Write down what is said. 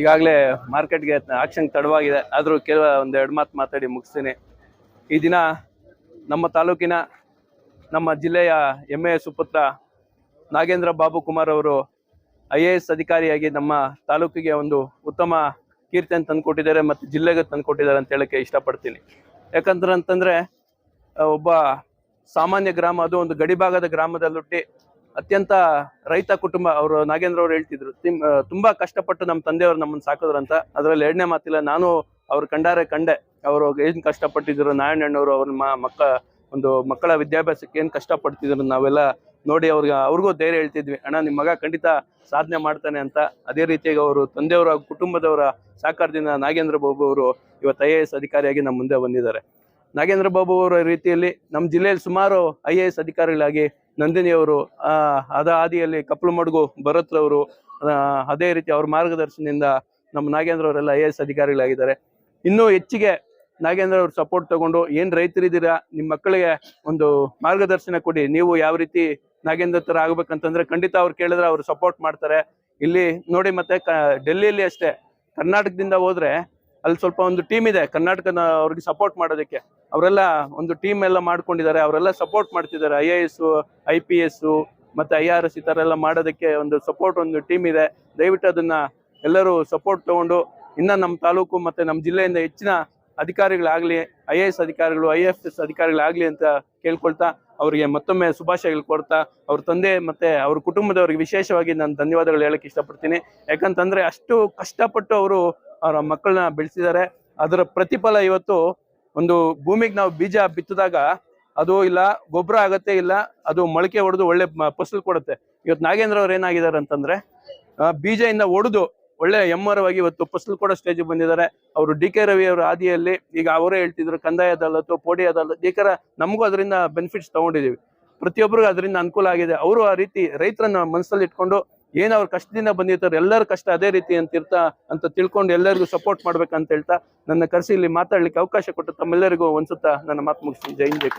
ಈಗಾಗಲೇ ಮಾರ್ಕೆಟ್ಗೆ ಆಕ್ಷನ್ ತಡವಾಗಿದೆ. ಆದರೂ ಕೆಲವ ಒಂದು ಎರಡು ಮಾತು ಮಾತಾಡಿ ಮುಗಿಸ್ತೀನಿ. ಈ ದಿನ ನಮ್ಮ ತಾಲೂಕಿನ ನಮ್ಮ ಜಿಲ್ಲೆಯ ಹೆಮ್ಮೆಯ ಸುಪುತ್ರ ನಾಗೇಂದ್ರ ಬಾಬು ಕುಮಾರ್ ಅವರು ಐ ಎ ಎಸ್ ಅಧಿಕಾರಿಯಾಗಿ ನಮ್ಮ ತಾಲೂಕಿಗೆ ಒಂದು ಉತ್ತಮ ಕೀರ್ತಿಯನ್ನು ತಂದುಕೊಟ್ಟಿದ್ದಾರೆ ಮತ್ತು ಜಿಲ್ಲೆಗೆ ತಂದುಕೊಟ್ಟಿದ್ದಾರೆ ಅಂತ ಹೇಳೋಕ್ಕೆ ಇಷ್ಟಪಡ್ತೀನಿ. ಯಾಕಂದ್ರೆ ಅಂತಂದರೆ ಒಬ್ಬ ಸಾಮಾನ್ಯ ಗ್ರಾಮ, ಅದು ಒಂದು ಗಡಿಭಾಗದ ಗ್ರಾಮದಲ್ಲಿ ಹುಟ್ಟಿ ಅತ್ಯಂತ ರೈತ ಕುಟುಂಬ ಅವರು ನಾಗೇಂದ್ರ ಅವರು ಹೇಳ್ತಿದ್ರು ತುಂಬಾ ಕಷ್ಟಪಟ್ಟು ನಮ್ಮ ತಂದೆಯವರು ನಮ್ಮನ್ನು ಸಾಕಿದ್ರು ಅಂತ. ಅದರಲ್ಲಿ ಎರಡನೇ ಮಾತಿಲ್ಲ, ನಾನು ಅವ್ರು ಕಂಡಾರೆ ಕಂಡೆ. ಅವರು ಏನ್ ಕಷ್ಟಪಟ್ಟಿದ್ರು ನಾರಾಯಣಣ್ಣವರು ಅವ್ರ ಮಕ್ಕ, ಒಂದು ಮಕ್ಕಳ ವಿದ್ಯಾಭ್ಯಾಸಕ್ಕೆ ಏನ್ ಕಷ್ಟಪಡ್ತಿದ್ರು ನಾವೆಲ್ಲ ನೋಡಿ ಅವ್ರಿಗೆ, ಅವ್ರಿಗೂ ಧೈರ್ಯ ಹೇಳ್ತಿದ್ವಿ. ಅಣ್ಣ ನಿಮ್ಮ ಮಗ ಖಂಡಿತ ಸಾಧನೆ ಮಾಡ್ತಾನೆ ಅಂತ. ಅದೇ ರೀತಿಯಾಗಿ ಅವರು ತಂದೆಯವರ ಕುಟುಂಬದವರ ಸಹಕಾರದಿಂದ ನಾಗೇಂದ್ರ ಬಾಬು ಅವರು ಇವತ್ತು ಐ ಎ ಎಸ್ ಅಧಿಕಾರಿಯಾಗಿ ನಮ್ಮ ಮುಂದೆ ಬಂದಿದ್ದಾರೆ. ನಾಗೇಂದ್ರ ಬಾಬು ಅವರ ರೀತಿಯಲ್ಲಿ ನಮ್ಮ ಜಿಲ್ಲೆಯಲ್ಲಿ ಸುಮಾರು ಐ ಎ ಎಸ್ ಅಧಿಕಾರಿಗಳಾಗಿ ನಂದಿನಿಯವರು ಅದ ಹಾದಿಯಲ್ಲಿ ಕಪ್ಪಲಮಡುಗು ಭರತ್ರವರು ಆ, ಅದೇ ರೀತಿ ಅವ್ರ ಮಾರ್ಗದರ್ಶನದಿಂದ ನಮ್ಮ ನಾಗೇಂದ್ರ ಅವರೆಲ್ಲ ಐ ಎ ಎಸ್ ಅಧಿಕಾರಿಗಳಾಗಿದ್ದಾರೆ. ಇನ್ನೂ ಹೆಚ್ಚಿಗೆ ನಾಗೇಂದ್ರ ಅವ್ರ ಸಪೋರ್ಟ್ ತಗೊಂಡು ಏನು ರೈತರಿದ್ದೀರಾ ನಿಮ್ಮ ಮಕ್ಕಳಿಗೆ ಒಂದು ಮಾರ್ಗದರ್ಶನ ಕೊಡಿ ನೀವು ಯಾವ ರೀತಿ ನಾಗೇಂದ್ರ ಥರ ಆಗ್ಬೇಕಂತಂದ್ರೆ ಖಂಡಿತ ಅವ್ರು ಕೇಳಿದ್ರೆ ಅವ್ರು ಸಪೋರ್ಟ್ ಮಾಡ್ತಾರೆ. ಇಲ್ಲಿ ನೋಡಿ ಮತ್ತೆ ಕ- ಡೆಲ್ಲಿಯಲ್ಲಿ ಅಷ್ಟೇ ಕರ್ನಾಟಕದಿಂದ ಹೋದ್ರೆ ಅಲ್ಲಿ ಸ್ವಲ್ಪ ಒಂದು ಟೀಮ್ ಇದೆ, ಕರ್ನಾಟಕನ ಅವ್ರಿಗೆ ಸಪೋರ್ಟ್ ಮಾಡೋದಕ್ಕೆ. ಅವರೆಲ್ಲ ಒಂದು ಟೀಮ್ ಎಲ್ಲ ಮಾಡ್ಕೊಂಡಿದ್ದಾರೆ, ಅವರೆಲ್ಲ ಸಪೋರ್ಟ್ ಮಾಡ್ತಿದ್ದಾರೆ. I A S I P S ಮತ್ತೆ ಐ ಆರ್ ಎಸ್ ಈ ಥರ ಎಲ್ಲ ಮಾಡೋದಕ್ಕೆ ಒಂದು ಸಪೋರ್ಟ್ ಒಂದು ಟೀಮ್ ಇದೆ. ದಯವಿಟ್ಟು ಅದನ್ನ ಎಲ್ಲರೂ ಸಪೋರ್ಟ್ ತಗೊಂಡು, ಇನ್ನ ನಮ್ಮ ತಾಲೂಕು ಮತ್ತೆ ನಮ್ಮ ಜಿಲ್ಲೆಯಿಂದ ಹೆಚ್ಚಿನ ಅಧಿಕಾರಿಗಳಾಗ್ಲಿ ಐ ಎ ಎಸ್ ಅಧಿಕಾರಿಗಳು ಐ ಎಫ್ ಎಸ್ ಅಧಿಕಾರಿಗಳಾಗಲಿ ಅಂತ ಕೇಳ್ಕೊಳ್ತಾ, ಅವರಿಗೆ ಮತ್ತೊಮ್ಮೆ ಶುಭಾಶಯಗಳು ಕೊಡ್ತಾ ಅವ್ರ ತಂದೆ ಮತ್ತೆ ಅವ್ರ ಕುಟುಂಬದವರಿಗೆ ವಿಶೇಷವಾಗಿ ನಾನು ಧನ್ಯವಾದಗಳು ಹೇಳಕ್ ಇಷ್ಟಪಡ್ತೀನಿ. ಯಾಕಂತಂದ್ರೆ ಅಷ್ಟು ಕಷ್ಟಪಟ್ಟು ಅವರು ಅವರ ಮಕ್ಕಳನ್ನ ಬೆಳೆಸಿದ್ದಾರೆ. ಅದರ ಪ್ರತಿಫಲ ಇವತ್ತು ಒಂದು ಭೂಮಿಗೆ ನಾವು ಬೀಜ ಬಿತ್ತಿದಾಗ ಅದು ಇಲ್ಲ, ಗೊಬ್ಬರ ಆಗತ್ತೆ ಇಲ್ಲ, ಅದು ಮೊಳಕೆ ಹೊಡೆದು ಒಳ್ಳೆ ಫಸಲು ಕೊಡುತ್ತೆ. ಇವತ್ತು ನಾಗೇಂದ್ರ ಅವ್ರು ಏನಾಗಿದ್ದಾರೆ ಅಂತಂದ್ರೆ ಬೀಜದಿಂದ ಒಡೆದು ಒಳ್ಳೆ ಎಮ್ಮರವಾಗಿ ಇವತ್ತು ಫಸಲು ಕೊಡೋ ಸ್ಟೇಜ್ ಬಂದಿದ್ದಾರೆ. ಅವರು ಡಿ ಕೆ ರವಿ ಅವರ ಹಾದಿಯಲ್ಲಿ, ಈಗ ಅವರೇ ಹೇಳ್ತಿದ್ರು ಕಂದಾಯ ಅದಾಲತ್ತು ಪೋಡಿ ಅದಾಲತ್ ಈ ಥರ ನಮಗೂ ಅದರಿಂದ ಬೆನಿಫಿಟ್ಸ್ ತಗೊಂಡಿದೀವಿ ಪ್ರತಿಯೊಬ್ಬರಿಗೂ ಅದರಿಂದ ಅನುಕೂಲ ಆಗಿದೆ. ಅವರು ಆ ರೀತಿ ರೈತರನ್ನ ಮನಸ್ಸಲ್ಲಿ ಇಟ್ಕೊಂಡು ಏನ್ ಅವ್ರ ಕಷ್ಟದಿಂದ ಬಂದಿರ್ತಾರೆ, ಎಲ್ಲರ ಕಷ್ಟ ಅದೇ ರೀತಿ ಅಂತ ಇರ್ತಾ ಅಂತ ತಿಳ್ಕೊಂಡು ಎಲ್ಲರಿಗೂ ಸಪೋರ್ಟ್ ಮಾಡ್ಬೇಕಂತ ಹೇಳ್ತಾ ನನ್ನ ಕರೆಸಿ ಇಲ್ಲಿ ಮಾತಾಡ್ಲಿಕ್ಕೆ ಅವಕಾಶ ಕೊಟ್ಟು ತಮ್ಮೆಲ್ಲರಿಗೂ ಒಂದ್ಸುತ್ತ ನನ್ನ ಮಾತು ಮುಗಿಸ್ತೀನಿ. ಜೈ ಜೈ